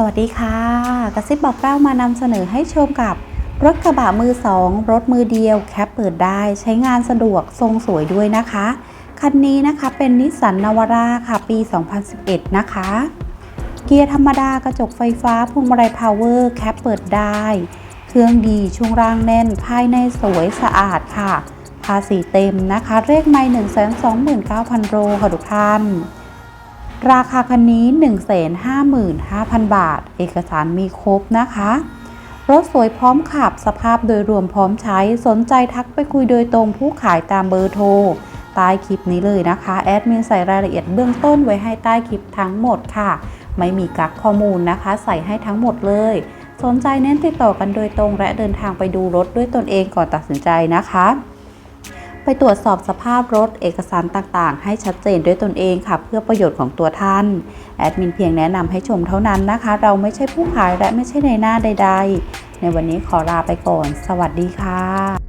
สวัสดีค่ะ กระซิบบอกเล่ามานำเสนอให้ชมกับ รถกระบะมือสองรถมือเดียว แคปเปิดได้ใช้งานสะดวกทรงสวยด้วยนะคะ คันนี้นะคะเป็นนิสสันนาวาร่าค่ะ ปี 2011 นะคะ เกียร์ธรรมดากระจกไฟฟ้าพวงมาลัยพาวเวอร์แคปเปิดได้ เครื่องดีช่วงล่างแน่น ภายในสวยสะอาดค่ะ ภาษีเต็มนะคะ เลขไม่129,000โลค่ะทุกท่าน ราคาคันนี้ 155,000 บาท เอกสารมีครบนะคะ รถสวยพร้อมขับสภาพโดยรวมพร้อมใช้สนใจทักไปคุยโดยตรงผู้ขายตามเบอร์โทรใต้คลิปนี้เลยนะคะ แอดมินใส่รายละเอียดเบื้องต้นไว้ให้ใต้คลิปทั้งหมดค่ะ ไม่มีกักข้อมูลนะคะ ใส่ให้ทั้งหมดเลย สนใจเน้นติดต่อกันโดยตรงและเดินทางไปดูรถด้วยตนเองก่อนตัดสินใจนะคะ ไปตรวจสอบสภาพรถเอกสารต่างๆ ให้ชัดเจนด้วยตนเองค่ะ เพื่อประโยชน์ของตัวท่าน แอดมินเพียงแนะนำให้ชมเท่านั้นนะคะ เราไม่ใช่ผู้ขายและไม่ใช่ในหน้าใด ๆ ในวันนี้ขอลาไปก่อน สวัสดีค่ะ